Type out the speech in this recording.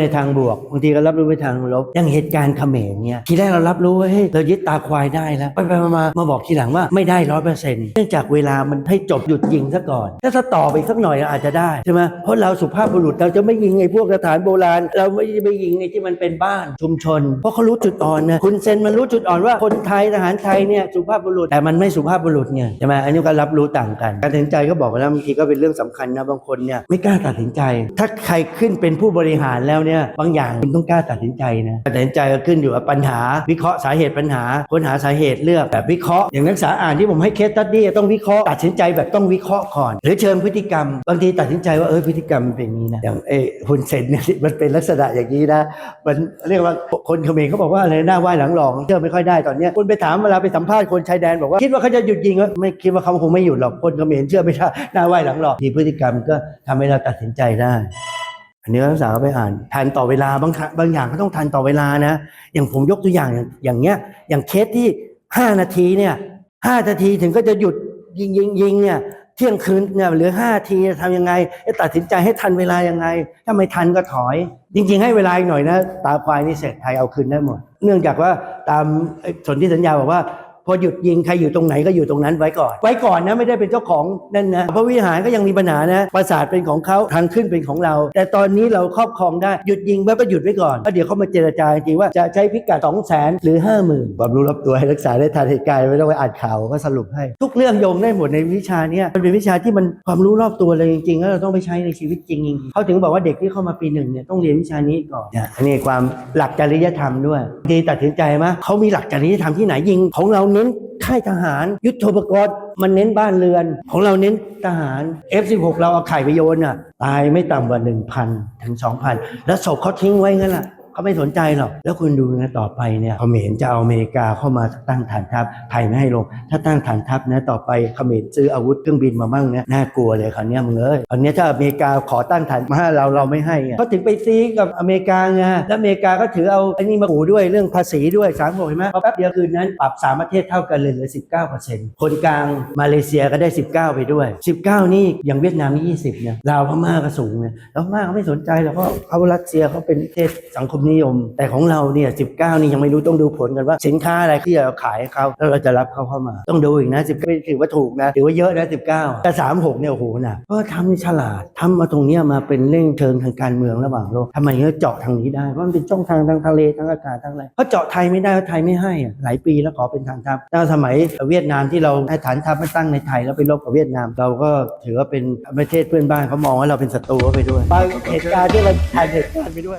ในทางบวกบางทีก็รับรู้ไปทางลบอย่างเหตุการณ์เขมรเนี่ยทีแรกเรารับรู้ว่าเฮ้ยเรายึดตาควายได้แล้วไปไปมามามาบอกทีหลังว่าไม่ได้ร้อยเปอร์เซ็นต์เนื่องจากเวลามันให้จบหยุดยิงซะก่อน ถ้าต่อไปสักหน่อยเราอาจจะได้ใช่ไหมเพราะเราสุภาพบุรุษเราจะไม่ยิงไอ้พวกสถานโบราณ เราไม่ไม่ยิงไอ้ที่มันเป็นบ้านชุมชน เพราะเขารู้จุดอ่อนนะคุณเซนมันรู้จุดอ่อนว่าคนไทยทหารไทยเนี่ยสุภาพบุรุษแต่มันไม่สุภาพบุรุษเนี่ยใช่ไหมอันนี้ก็รับรู้ต่างกัน การตัดสินใจก็บอกว่าแล้วบางทีก็เป็นเรื่องสำคัญนะบางคนเนี่ยไม่กล้าตัดสินใจ ถ้าใครขึ้นเป็นผู้บริหารแล้วเนี่ยบางอย่างคุณต้องกล้าตัดสินใจนะตัดสินใจก็ขึ้นอยู่กับปัญหา วิเคราะห์สาเหตุปัญหาค้นหาสาเหตุเลือกแบบวิเคราะห์อย่างนักศึกษาอ่านที่ผมให้เคสตัดดี้ต้องวิเคราะห์ตัดสินใจแบบต้องวิเคราะห์ก่อน หรือเชิญพฤติกรรม บางทีตัดสินใจว่าเออพฤติกรรมมันเป็นอย่างนี้นะอย่างเอ้ฮุนเซนเนี่ยมันเป็นลักษณะอย่างนี้นะมันเรียกว่าคนเขมรเขาบอกว่าอะไรหน้าไหว้หลังหลองเชื่อไม่ค่อยได้ตอนนี้คุณไปถามเวลาไปสัมภาษณ์คนชายแดนบอกว่าคิดว่าเขาจะหยุดยิงก็ไม่คิดว่าเขาคงไม่หยุดหรอกคนเขมรเชื่อไม่ได้หน้าไหว้หลังหลอกที่พฤติกรรมก็ทำให้เราตัดสินใจได้ อันนี้นักศึกษาก็ไปอ่านทันต่อเวลาบางบางอย่างก็ต้องทันต่อเวลานะ อย่างผมยกตัวอย่างอย่างเงี้ย อย่างเคสที่5นาทีเนี่ยห้านาทีถึงก็จะหยุดยิงยิงยิงเนี่ยเที่ยงคืนเนี่ยเหลือ5นาทีทำยังไงจะตัดสินใจให้ทันเวลายังไง ถ้าไม่ทันก็ถอย จริง ๆ ให้เวลาอีกหน่อยนะ ตาควายนี่เสร็จไทยเอาคืนได้หมด เนื่องจากว่าตามเอ่อสนธิสัญญาบอกว่า พอหยุดยิงใครอยู่ตรงไหนก็อยู่ตรงนั้นไว้ก่อน ไว้ก่อนนะไม่ได้เป็นเจ้าของนั่นนะพระวิหารก็ยังมีปัญหานะปราสาทเป็นของเขาทางขึ้นเป็นของเรา แต่ตอนนี้เราครอบครองได้หยุดยิงแล้วก็หยุดไว้ก่อนแล้วเดี๋ยวเขามาเจรจาจริงๆว่าจะใช้พิกัดสองแสนหรือห้าหมื่นความรู้รอบตัวให้รักษาได้ทันเหตุการณ์ไม่ต้องไปอ่านข่าวก็สรุปให้ ทุกเรื่องโยงได้หมดในวิชาเนี้ยมันเป็นวิชาที่มันความรู้รอบตัวเลยจริงๆแล้วเราต้องไปใช้ในชีวิตจริงจริงๆเขาถึงบอกว่าเด็กที่เข้ามาปีหนึ่งเนี่ยต้องเรียนวิชานี้ก่อนเนี่ยอันนี้ความหลักจริยธรรมด้วยดีตัดสินใจไหมเขามีหลักจริยธรรมที่ไหนยิงของเราเน้นค่ายทหาร ยุทโธปกรณ์มันเน้นบ้านเรือน ของเราเน้นทหาร F16 เราเอาไข่ไปโยนอะ ตายไม่ต่ำกว่า 1,000 ถึง 2,000 แล้วศพเขาทิ้งไว้งั้นล่ะ เขาไม่สนใจหรอก แล้วคุณดูนะต่อไปเนี่ยเขมรจะเอาอเมริกาเข้ามาตั้งฐานทัพ ไทยไม่ให้ลง ถ้าตั้งฐานทัพนะต่อไปเขมรซื้ออาวุธเครื่องบินมาบ้างเนี่ยน่ากลัวเลยคราวเนี้ยมึงเอ้ยอันเนี้ถ้าอเมริกาขอตั้งฐานมาให้เราเราไม่ให้เขาถึงไปซีกับอเมริกาไงแล้วอเมริกาก็ถือเอาไอ้นี่มาขู่ด้วยเรื่องภาษีด้วยสามบอกเห็นไหมพอแป๊บเดียวคืนนั้นปรับสามประเทศเท่ากันเลยเหลือ19คนกลางมาเลเซียก็ได้19ไปด้วย19นี่อย่างเวียดนามนี่20เนี่ยลาวพม่าก็สูงเนี่ยแล้วพม่าเขาไม่สนใจหรอกเพราะเขารัสเซียเขาเป็นประเทศสังคมนิยม แต่ของเราเนี่ย19นี่ยังไม่รู้ต้องดูผลกันว่าสินค้าอะไรที่เราขายเขาแล้วเราจะรับเขาเข้ามา ต้องดูอีกนะ19ถือว่าถูกนะถือว่าเยอะนะ19แต่36เนี่ยโอ้โหนะเพราะทำนี่ฉลาดทำมาตรงเนี้ยมาเป็นเร่งเชิงทางการเมืองระหว่างโลกทำไมเขาเจาะทางนี้ได้เพราะมันเป็นช่องทางทางทะเลทางอากาศทางอะไรเขาเจาะไทยไม่ได้เพราไทยไม่ให้อะหลายปีแล้วขอเป็นฐานทัพตั้งสมัยเวียดนามที่เราให้ฐานทัพมาตั้งในไทยแล้วไปรบกับเวียดนาม เราก็ถือว่าเป็นประเทศเพื่อนบ้านเขามองว่าเราเป็นศัตรูเขาไปด้วยบางเหตุการณ์ที่เราผ่านเหตุการณ์ไปด้วย